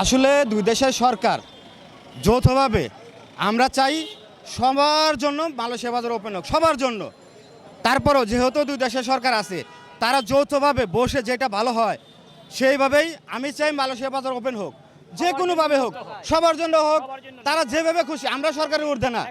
আসলে দুই দেশের সরকার যৌথভাবে আমরা চাই সবার জন্য মালয়েশিয়া বাজার ওপেন হোক, সবার জন্য। তারপরও যেহেতু দুই দেশের সরকার আছে, তারা যৌথভাবে বসে যেটা ভালো হয়, সেইভাবেই আমি চাই মালয়েশিয়া বাজার ওপেন হোক। যে কোনোভাবে হোক, সবার জন্য হোক, তারা যেভাবে খুশি, আমরা সরকারের ঊর্ধ্বে না।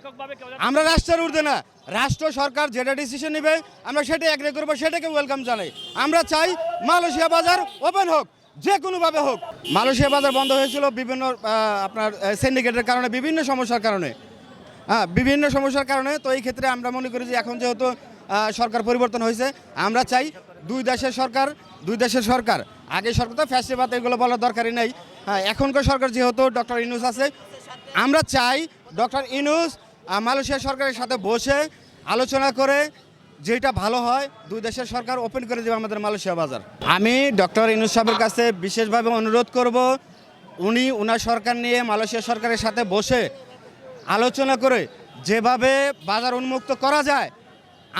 আমরা রাষ্ট্রের ঊর্ধ্বে না। রাষ্ট্র সরকার যেটা ডিসিশন নেবে, আমরা সেটাই এগ্রি করব, সেটাকে ওয়েলকাম জানাই। আমরা চাই মালয়েশিয়া বাজার ওপেন হোক। যে কোনোভাবে হোক। মালয়েশিয়া বাজার বন্ধ হয়েছিল বিভিন্ন আপনার সিন্ডিকেটের কারণে, বিভিন্ন সমস্যার কারণে। হ্যাঁ বিভিন্ন সমস্যার কারণে। তো এই ক্ষেত্রে আমরা মনে করি যে এখন যেহেতু সরকার পরিবর্তন হয়েছে, আমরা চাই দুই দেশের সরকার, দুই দেশের সরকার। আগে সরকার তো ফ্যাসিবাদ, এগুলো বলার দরকারই নেই। হ্যাঁ এখনকার সরকার যেহেতু ডক্টর ইনুস আছে, আমরা চাই ডক্টর ইনুস মালয়েশিয়া সরকারের সাথে বসে আলোচনা করে যেটা ভালো হয়, দুই দেশের সরকার ওপেন করে দেবে আমাদের মালয়েশিয়া বাজার। আমি ডক্টর ইনুস সাহেবের কাছে বিশেষভাবে অনুরোধ করব, উনি ওনার সরকার নিয়ে মালয়েশিয়া সরকারের সাথে বসে আলোচনা করে যেভাবে বাজার উন্মুক্ত করা যায়,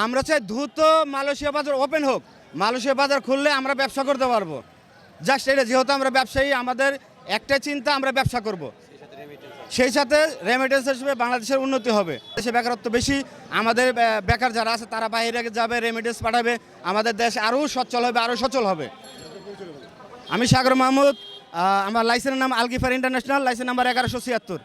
আমরা চাই দ্রুত মালয়েশিয়া বাজার ওপেন হোক। মালয়েশিয়া বাজার খুললে আমরা ব্যবসা করতে পারব। জাস্ট এটা, যেহেতু আমরা ব্যবসায়ী, আমাদের একটা চিন্তা আমরা ব্যবসা করব। সেই সাথে রেমিটেন্স হিসেবে বাংলাদেশের উন্নতি হবে। দেশে বেকারত্ব বেশি, আমাদের বেকার যারা আছে, তারা বাইরে যাবে রেমিটেন্স পাঠাবে, আমাদের দেশ আরও সচ্ছল হবে, আরও সচল হবে। আমি সাগর মাহমুদ আমার লাইসেন্সের নাম আলগিফার ইন্টারন্যাশনাল লাইসেন্স নাম্বার এগারোশো ছিয়াত্তর।